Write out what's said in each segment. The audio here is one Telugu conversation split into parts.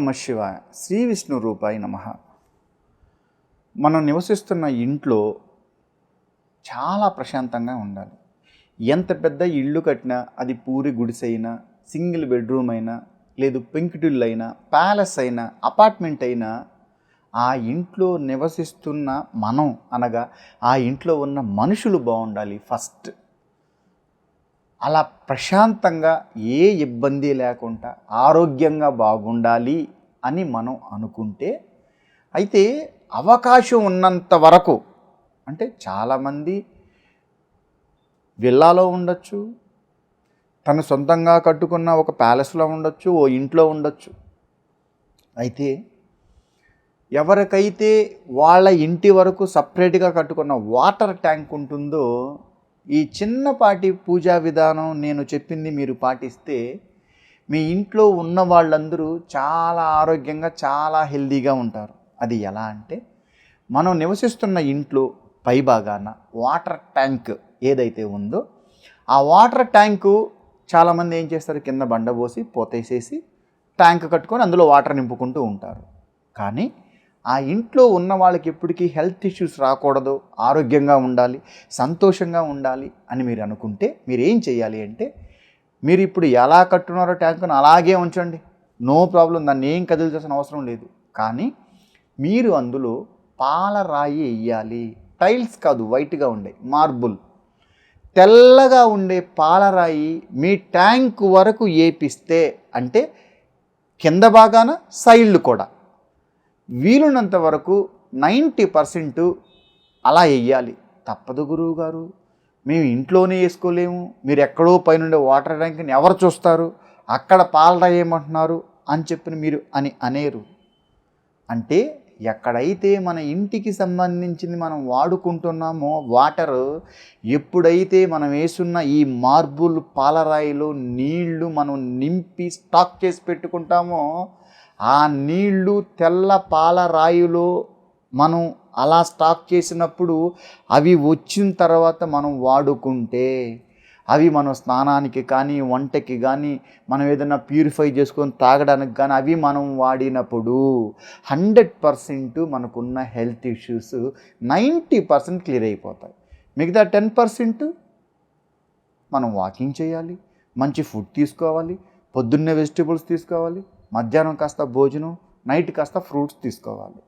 నమ శివాయ. శ్రీ విష్ణు రూపాయి నమ. మనం నివసిస్తున్న ఇంట్లో చాలా ప్రశాంతంగా ఉండాలి. ఎంత పెద్ద ఇల్లు కట్టినా అది పూరి గుడిసె అయినా సింగిల్ బెడ్రూమ్ అయినా లేదు పెంకుటిల్లు అయినా ప్యాలెస్ అయినా అపార్ట్మెంట్ అయినా ఆ ఇంట్లో నివసిస్తున్న మనం అనగా ఆ ఇంట్లో ఉన్న మనుషులు బాగుండాలి ఫస్ట్. అలా ప్రశాంతంగా ఏ ఇబ్బంది లేకుండా ఆరోగ్యంగా బాగుండాలి అని మనం అనుకుంటే అయితే అవకాశం ఉన్నంత వరకు అంటే చాలామంది విల్లాలో ఉండొచ్చు తను సొంతంగా కట్టుకున్న ఒక ప్యాలెస్లో ఉండొచ్చు ఓ ఇంట్లో ఉండొచ్చు. అయితే ఎవరికైతే వాళ్ళ ఇంటి వరకు సపరేట్గా కట్టుకున్న వాటర్ ట్యాంక్ ఉంటుందో ఈ చిన్నపాటి పూజా విధానం నేను చెప్పింది మీరు పాటిస్తే మీ ఇంట్లో ఉన్న వాళ్ళందరూ చాలా ఆరోగ్యంగా చాలా హెల్దీగా ఉంటారు. అది ఎలా అంటే మనం నివసిస్తున్న ఇంట్లో పైభాగాన వాటర్ ట్యాంక్ ఏదైతే ఉందో ఆ వాటర్ ట్యాంకు చాలామంది ఏం చేస్తారు? కింద బండబోసి పోతేసేసి ట్యాంక్ కట్టుకొని అందులో వాటర్ నింపుకుంటూ ఉంటారు. కానీ ఆ ఇంట్లో ఉన్న వాళ్ళకి ఎప్పటికీ హెల్త్ ఇష్యూస్ రాకూడదు ఆరోగ్యంగా ఉండాలి సంతోషంగా ఉండాలి అని మీరు అనుకుంటే మీరు ఏం చేయాలి అంటే మీరు ఇప్పుడు ఎలా కట్టున్నారో ట్యాంకును అలాగే ఉంచండి. నో ప్రాబ్లం దాన్ని ఏం కదిలిచాల్సిన అవసరం లేదు. కానీ మీరు అందులో పాలరాయి వేయాలి టైల్స్ కాదు వైట్గా ఉండే మార్బుల్. తెల్లగా ఉండే పాలరాయి మీ ట్యాంక్ వరకు ఏపిస్తే అంటే కింద భాగాన సైళ్ళు కూడా. వీలున్నంత వరకు నైంటీ పర్సెంట్ అలా వేయాలి తప్పదు గురువు గారు. మేము ఇంట్లోనే వేసుకోలేము. మీరు ఎక్కడో పైనుండే వాటర్ ట్యాంక్ని ఎవరు చూస్తారు? అక్కడ పాలరా ఏమంటున్నారు? అని చెప్పిన మీరు అని అనేరు. అంటే ఎక్కడైతే మన ఇంటికి సంబంధించింది మనం వాడుకుంటున్నామో వాటర్ ఎప్పుడైతే మనం వేసున్న ఈ మార్బుల్ పాలరాయిలో నీళ్ళు మనం నింపి స్టాక్ చేసి పెట్టుకుంటామో ఆ నీళ్ళు తెల్ల పాలరాయిలో మనం అలా స్టాక్ చేసినప్పుడు అవి వచ్చిన తర్వాత మనం వాడుకుంటే అవి మనం స్నానానికి కానీ వంటకి కానీ మనం ఏదైనా ప్యూరిఫై చేసుకొని తాగడానికి కానీ అవి మనం వాడినప్పుడు హండ్రెడ్ పర్సెంట్ మనకున్న health issues ninety percent clear అయిపోతాయి. మిగతా టెన్ పర్సెంట్ మనం వాకింగ్ చేయాలి మంచి ఫుడ్ తీసుకోవాలి పొద్దున్నే వెజిటేబుల్స్ తీసుకోవాలి మధ్యాహ్నం కాస్త భోజనం నైట్ కాస్త ఫ్రూట్స్ తీసుకోవాలి.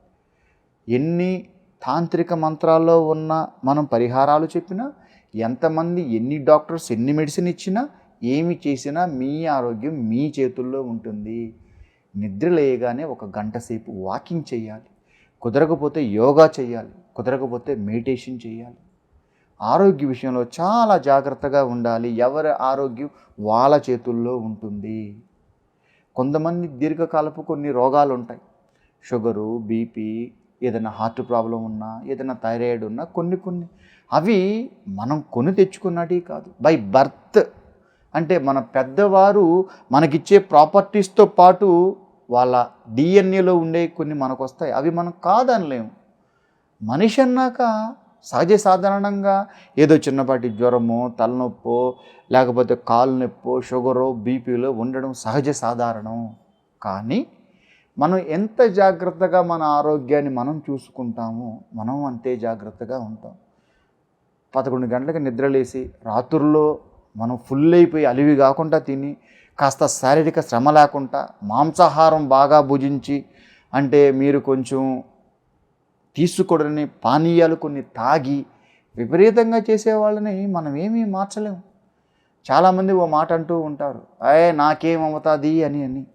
ఎన్ని తాంత్రిక మంత్రాల్లో ఉన్న మనం పరిహారాలు చెప్పినా ఎంతమంది ఎన్ని డాక్టర్స్ ఎన్ని మెడిసిన్ ఇచ్చినా ఏమి చేసినా మీ ఆరోగ్యం మీ చేతుల్లో ఉంటుంది. నిద్ర లేయగానే ఒక గంట సేపు వాకింగ్ చేయాలి. కుదరకపోతే యోగా చేయాలి. కుదరకపోతే మెడిటేషన్ చేయాలి. ఆరోగ్య విషయంలో చాలా జాగ్రత్తగా ఉండాలి. ఎవరి ఆరోగ్యం వాళ్ళ చేతుల్లో ఉంటుంది. కొంతమంది దీర్ఘకాలపు కొన్ని రోగాలు ఉంటాయి షుగరు బీపీ ఏదైనా హార్ట్ ప్రాబ్లం ఉన్నా ఏదైనా థైరాయిడ్ ఉన్నా కొన్ని కొన్ని. అవి మనం కొని తెచ్చుకున్నటి కాదు. By birth. అంటే మన పెద్దవారు మనకిచ్చే ప్రాపర్టీస్తో పాటు వాళ్ళ డిఎన్ఏలో ఉండే కొన్ని మనకు వస్తాయి అవి మనం కాదనలేము. మనిషి అన్నాక సహజ సాధారణంగా ఏదో చిన్నపాటి జ్వరమో తలనొప్పో లేకపోతే కాలు నొప్పో షుగరో బీపీలో ఉండడం సహజ సాధారణం. కానీ మనం ఎంత జాగ్రత్తగా మన ఆరోగ్యాన్ని మనం చూసుకుంటామో మనం అంతే జాగ్రత్తగా ఉంటాం. పదకొండు గంటలకు నిద్రలేసి రాత్రుల్లో మనం ఫుల్ అయిపోయి అలివి కాకుండా తిని కాస్త శారీరక శ్రమ లేకుండా మాంసాహారం బాగా భుజించి అంటే మీరు కొంచెం తీసుకోడని పానీయాలు కొన్ని తాగి విపరీతంగా చేసేవాళ్ళని మనం ఏమీ మార్చలేము చాలామంది ఓ మాట అంటూ ఉంటారు అయ్యే నాకేమవుతుంది? అని అని.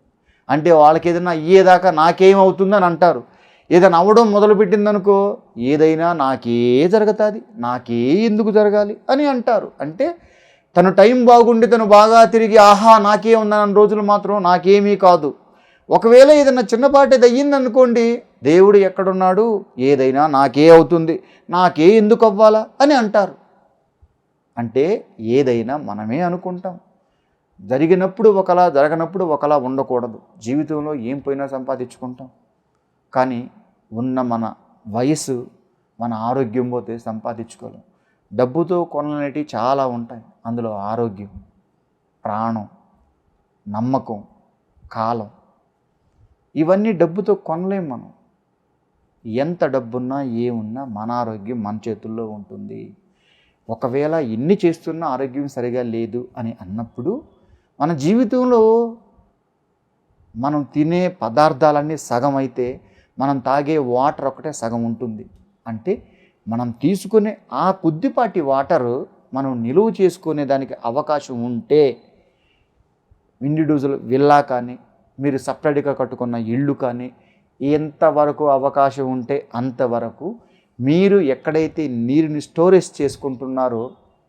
అంటే వాళ్ళకి ఏదైనా అయ్యేదాకా నాకేమవుతుందని అంటారు. ఏదైనా అవ్వడం మొదలుపెట్టిందనుకో ఏదైనా నాకే జరుగుతుంది నాకే ఎందుకు జరగాలి అని అంటారు. అంటే తను టైం బాగుండి తను బాగా తిరిగి ఆహా నాకే ఉందన్న రోజులు మాత్రం నాకేమీ కాదు. ఒకవేళ ఏదైనా చిన్నపాటిది అయ్యిందనుకోండి దేవుడు ఎక్కడున్నాడు? ఏదైనా నాకే అవుతుంది. నాకే ఎందుకు అవ్వాలా? అని అంటారు. అంటే ఏదైనా మనమే అనుకుంటాం. జరిగినప్పుడు ఒకలా జరగనప్పుడు ఒకలా ఉండకూడదు. జీవితంలో ఏం పోయినా సంపాదించుకుంటాం. కానీ ఉన్న మన వయసు మన ఆరోగ్యం పోతే సంపాదించుకోలేం. డబ్బుతో కొనలేనివి చాలా ఉంటాయి. అందులో ఆరోగ్యం ప్రాణం నమ్మకం కాలం ఇవన్నీ డబ్బుతో కొనలేం మనం. ఎంత డబ్బున్నా ఏమున్నా మన ఆరోగ్యం మన చేతుల్లో ఉంటుంది. ఒకవేళ ఎన్ని చేస్తున్నా ఆరోగ్యం సరిగా లేదు అని అన్నప్పుడు మన జీవితంలో మనం తినే పదార్థాలన్నీ సగం అయితే మనం తాగే వాటర్ ఒకటే సగం ఉంటుంది. అంటే మనం తీసుకునే ఆ కొద్దిపాటి వాటర్ మనం నిలువ చేసుకునే దానికి అవకాశం ఉంటే ఇండివిజువల్ విల్లా కానీ మీరు సపరేట్గా కట్టుకున్న ఇల్లు కానీ ఎంతవరకు అవకాశం ఉంటే అంతవరకు మీరు ఎక్కడైతే నీరుని స్టోరేజ్ చేసుకుంటున్నారో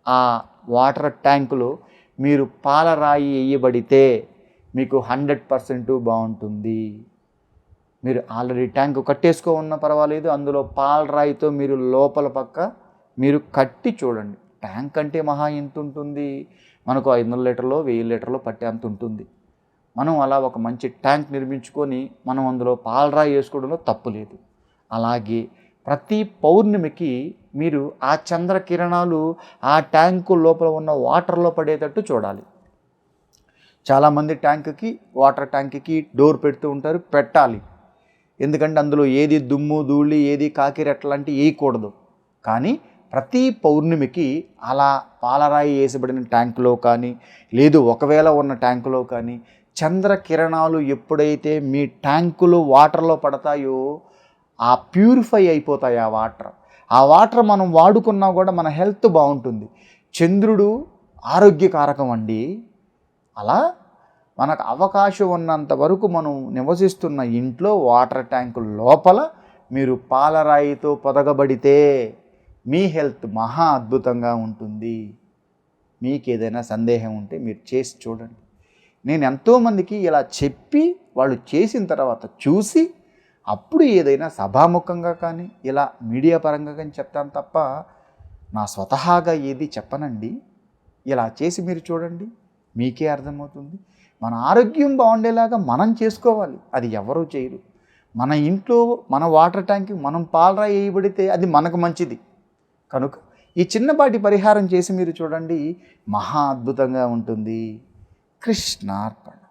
ఆ వాటర్ ట్యాంకులో మీరు పాలరాయి వేయబడితే మీకు హండ్రెడ్ పర్సెంట్ బాగుంటుంది. మీరు ఆల్రెడీ ట్యాంకు కట్టేసుకో ఉన్న పర్వాలేదు అందులో పాలరాయితో మీరు లోపల పక్క మీరు కట్టి చూడండి. ట్యాంక్ అంటే మహా ఎంత ఉంటుంది? మనకు ఐదు వందల లీటర్లో వెయ్యి లీటర్లో పట్టే అంత ఉంటుంది. మనం అలా ఒక మంచి ట్యాంక్ నిర్మించుకొని మనం అందులో పాలరాయి వేసుకోవడంలో తప్పు లేదు. అలాగే ప్రతి పౌర్ణమికి మీరు ఆ చంద్ర కిరణాలు ఆ ట్యాంకు లోపల ఉన్న వాటర్లో పడేటట్టు చూడాలి. చాలామంది ట్యాంక్కి వాటర్ ట్యాంక్కి డోర్ పెడుతూ ఉంటారు పెట్టాలి. ఎందుకంటే అందులో ఏది దుమ్ము ధూళి ఏది కాకిరెట్లాంటి వేయకూడదు. కానీ ప్రతి పౌర్ణమికి అలా పాలరాయి వేసబడిన ట్యాంకులో కానీ లేదు ఒకవేళ ఉన్న ట్యాంకులో కానీ చంద్ర కిరణాలు ఎప్పుడైతే మీ ట్యాంకులు వాటర్లో పడతాయో ఆ ప్యూరిఫై అయిపోతాయి ఆ వాటర్. ఆ వాటర్ మనం వాడుకున్నా కూడా మన హెల్త్ బాగుంటుంది. చంద్రుడు ఆరోగ్యకారకం అండి. అలా మనకు అవకాశం ఉన్నంత వరకు మనం నివసిస్తున్న ఇంట్లో వాటర్ ట్యాంకు లోపల మీరు పాలరాయితో పొదగబడితే మీ హెల్త్ మహా అద్భుతంగా ఉంటుంది. మీకు ఏదైనా సందేహం ఉంటే మీరు చేసి చూడండి. నేను ఎంతోమందికి ఇలా చెప్పి వాళ్ళు చేసిన తర్వాత చూసి అప్పుడు ఏదైనా సభాముఖంగా కానీ ఇలా మీడియా పరంగా కానీ చెప్తాను తప్ప నా స్వతహాగా ఏది చెప్పనండి. ఇలా చేసి మీరు చూడండి మీకే అర్థమవుతుంది. మన ఆరోగ్యం బాగుండేలాగా మనం చేసుకోవాలి అది ఎవరూ చేయరు. మన ఇంట్లో మన వాటర్ ట్యాంక్ మనం పాలరా వేయబడితే అది మనకు మంచిది. కనుక ఈ చిన్నపాటి పరిహారం చేసి మీరు చూడండి మహా అద్భుతంగా ఉంటుంది. ಕೃಷ್ಣಾರ್ಪಣ